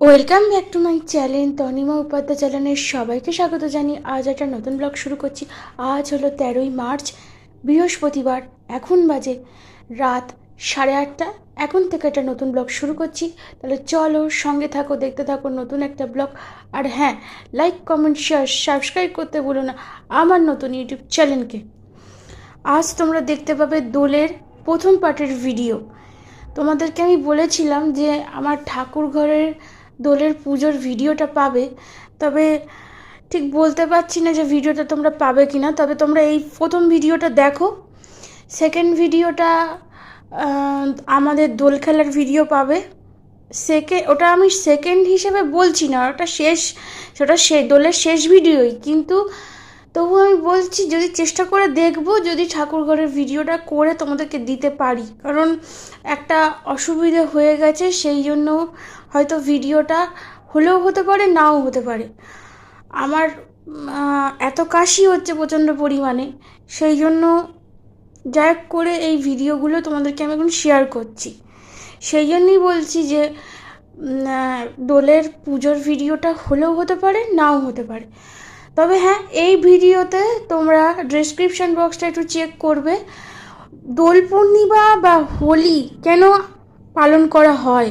Welcome back to my channel Tanima Upadhyay চ্যানেলের সবাইকে স্বাগত জানিয়ে আজ একটা নতুন ব্লগ শুরু করছি। আজ হলো তেরোই মার্চ, বৃহস্পতিবার, এখন বাজে রাত সাড়ে আটটা। এখন থেকে একটা নতুন ব্লগ শুরু করছি। তাহলে চলো সঙ্গে থাকো, দেখতে থাকো নতুন একটা ব্লগ আর হ্যাঁ লাইক কমেন্ট শেয়ার সাবস্ক্রাইব করতে ভুলো না আমার নতুন ইউটিউব চ্যানেলকে আজ তোমরা দেখতে পাবে দোলের প্রথম পার্টের ভিডিও তোমাদেরকে আমি বলেছিলাম যে আমার ঠাকুর ঘরের দোলের পুজোর ভিডিওটা পাবে। তবে ঠিক বলতে পারছি না যে ভিডিওটা তোমরা পাবে কি না তবে তোমরা এই প্রথম ভিডিওটা দেখো। সেকেন্ড ভিডিওটা আমাদের দোল খেলার ভিডিও পাবে। সেকেন্ড ওটা আমি সেকেন্ড হিসেবে বলছি না, ওটা শেষ, সেটা সে, দোলের শেষ ভিডিওই। কিন্তু তবু আমি বলছি, যদি চেষ্টা করে দেখব, যদি ঠাকুরঘরের ভিডিওটা করে তোমাদেরকে দিতে পারি। কারণ একটা অসুবিধে হয়ে গেছে, সেই জন্য হয়তো ভিডিওটা হলেও হতে পারে, নাও হতে পারে। আমার এত কাশি হচ্ছে প্রচণ্ড পরিমাণে, সেই জন্য যাই করে এই ভিডিওগুলো তোমাদেরকে আমি এখন শেয়ার করছি। সেই জন্যই বলছি যে দোলের পুজোর ভিডিওটা হলেও হতে পারে, নাও হতে পারে। তবে হ্যাঁ এই ভিডিওতে তোমরা ডেসক্রিপশন বক্সটা একটু চেক করবে। দোল পূর্ণিমা বা হোলি কেন পালন করা হয়?